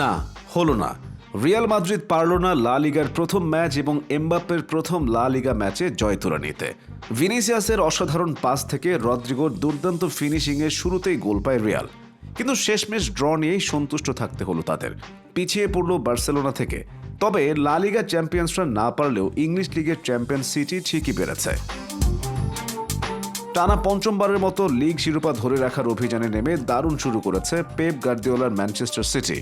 না, হলো না। রিয়াল মাদ্রিদ পারল না লা লিগার প্রথম ম্যাচ এবং এমবাপ্পের প্রথম লা লিগা ম্যাচে জয় তুলে নিতে। ভিনিসিয়াসের অসাধারণ পাস থেকে রদ্রিগোর দুর্দান্ত ফিনিশিংয়ে শুরুতেই গোল পায় রিয়াল। কিন্তু শেষমেশ ড্র নিয়েই সন্তুষ্ট থাকতে হলো তাদের। পিছিয়ে পড়ল বার্সেলোনা থেকে। তবে লা লিগা চ্যাম্পিয়ন্সরা না পারলেও ইংলিশ লিগের চ্যাম্পিয়ন সিটি ঠিকই পেরেছে টানা পঞ্চমবারের মতো লিগ শিরোপা ধরে রাখার অভিযানে নেমে দারুণ শুরু করেছে পেপ গার্দিওলার ম্যানচেস্টার সিটি।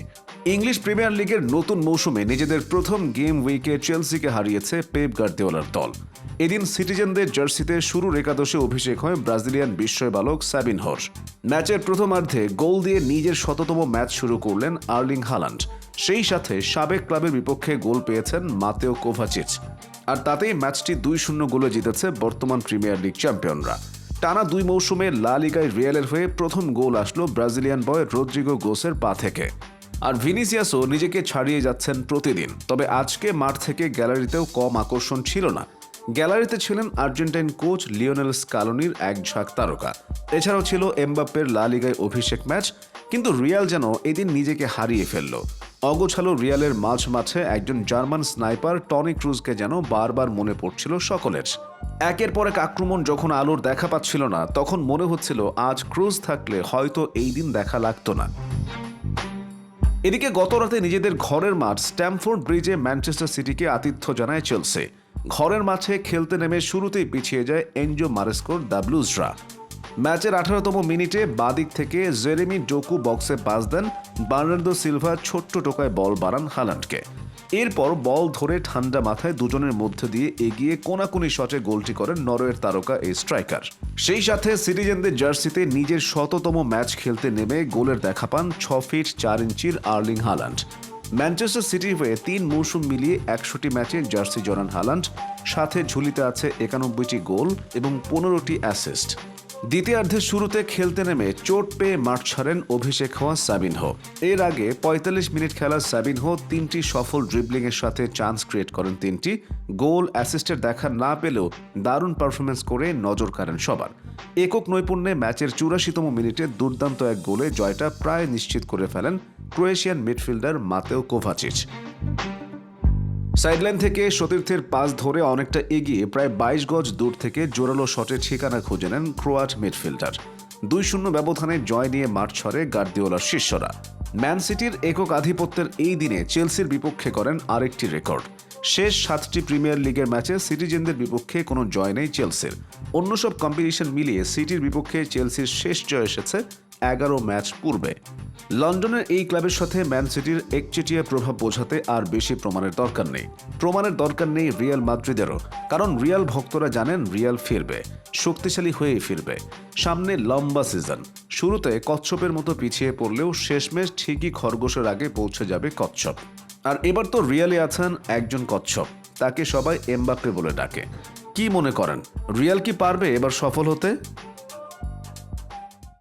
ইংলিশ প্রিমিয়ার লিগের নতুন মৌসুমে নিজেদের প্রথম গেম উইকে চেলসিকে হারিয়েছে পেপ গার্দিওলার দল। এদিন সিটিজেনদের জার্সিতে শুরুর একাদশে অভিষেক হয় ব্রাজিলিয়ান বিস্ময় বালক সাবিন হর্স ম্যাচের প্রথমার্ধে গোল দিয়ে নিজের শততম ম্যাচ শুরু করলেন আর্লিং হালান্ড। সেই সাথে সাবেক ক্লাবের বিপক্ষে গোল পেয়েছেন মাতেও কোভাচিচ। আর তাতেই ম্যাচটি দুই শূন্য গোলে জিতেছে বর্তমান প্রিমিয়ার লিগ চ্যাম্পিয়নরা। টানা দুই মৌসুমে লা লিগায় রিয়ালের হয়ে প্রথম গোল আসলো ব্রাজিলিয়ান বয় রদ্রিগো গোসের পা থেকে। আর ভিনিসিয়াসও নিজেকে ছাড়িয়ে যাচ্ছেন প্রতিদিন। তবে আজকে মাঠ থেকে গ্যালারিতেও কম আকর্ষণ ছিল না। গ্যালারিতে ছিলেন আর্জেন্টাইন কোচ লিওনেল স্কালোনির এক ঝাঁক তারকা। এছাড়াও ছিল এমবাপ্পের লা লিগায় অভিষেক ম্যাচ, কিন্তু রিয়াল যেন এদিন নিজেকে হারিয়ে ফেলল। অগোছালো রিয়ালের মাঝ মাঠে একজন জার্মান স্নাইপার টনি ক্রুজকে যেন বারবার মনে পড়ছিল সকলের। একের পর এক আক্রমণ যখন আলোর দেখা পাচ্ছিল না, তখন মনে হচ্ছিল আজ ক্রুজ থাকলে হয়তো এই দিন দেখা লাগতো না। এদিকে গত রাতে নিজেদের ঘরের মাঠ স্ট্যামফোর্ড ব্রিজে ম্যানচেস্টার সিটিকে আতিথ্য জানায় চেলসি। ঘরের মাঠে খেলতে নেমে শুরুতেই পিছিয়ে যায় এনজো মারেস্কোর ডাবলুজরা ম্যাচের আঠারোতম মিনিটে বাদিক থেকে জেরেমি ডোকু বক্সে পাস দেন, বার্নার্দো সিলভা ছোট্ট টোকায় বল বাড়ান হালান্ডকে। এরপর বল ধরে ঠান্ডা মাথায় দুজনের মধ্যে দিয়ে এগিয়ে কোনাকুনি শটে গোলটি করেন নরওয়ের তারকা এই স্ট্রাইকার। সেই সাথে সিটিজেনদের জার্সিতে নিজের শততম ম্যাচ খেলতে নেমে গোলের দেখা পান ছ ফিট চার ইঞ্চির আর্লিং হালান্ড। ম্যানচেস্টার সিটির হয়ে তিন মৌসুম মিলিয়ে একশোটি ম্যাচে জার্সি জনান হালান্ড, সাথে ঝুলিতে আছে একানব্বইটি গোল এবং পনেরোটি অ্যাসিস্ট। দ্বিতীয়ার্ধের শুরুতে খেলতে নেমে চোট পেয়ে মাঠ ছাড়েন অভিষেক হওয়া সাবিনহো। এর আগে ৪৫ মিনিট খেলা সাবিনহো তিনটি সফল ড্রিবলিংয়ের সাথে চান্স ক্রিয়েট করেন তিনটি। গোল অ্যাসিস্টের দেখা না পেলেও দারুণ পারফরমেন্স করে নজর কাড়েন সবার। একক নৈপুণ্যে ম্যাচের চুরাশিতম মিনিটে দুর্দান্ত এক গোলে জয়টা প্রায় নিশ্চিত করে ফেলেন Croatian midfielder Mateo Kovacic. Sideline থেকে সতীর্থের পাস ধরে অনেকটা এগিয়ে প্রায় বাইশ গজ দূর থেকে জোরালো শটের ঠিকানা খুঁজে নেন ক্রোয়াট মিডফিল্ডার। দুই শূন্য ব্যবধানে জয় নিয়ে মাঠ ছড়ে গার্দিওলার শিষ্যরা। ম্যান সিটির একক আধিপত্যের এই দিনে চেলসির বিপক্ষে করেন আরেকটি রেকর্ড। শেষ সাতটি প্রিমিয়ার লিগের ম্যাচে সিটিজেনদের বিপক্ষে কোনো জয় নেই চেলসির। অন্য সব কম্পিটিশন মিলিয়ে সিটির বিপক্ষে চেলসির শেষ জয় এসেছে এগারো ম্যাচ পূর্বে। লন্ডনের এই ক্লাবের সাথে ম্যান সিটির একচেটিয়া প্রভাব বোঝাতে আর বেশি প্রমাণের দরকার নেই। প্রমাণের দরকার নেই রিয়াল মাদ্রিদেরও, কারণ রিয়াল ভক্তরা জানেন রিয়াল ফিরবে, শক্তিশালী হয়েই ফিরবে। সামনে লম্বা সিজন, শুরুতে কচ্ছপের মতো পিছিয়ে পড়লেও শেষমেশ ঠিকই খরগোশের আগে পৌঁছে যাবে কচ্ছপ। আর এবার তো রিয়ালে আছেন একজন কচ্ছপ, তাকে সবাই এমবাপ্পে বলে ডাকে। কি মনে করেন, রিয়াল কি পারবে এবার সফল হতে?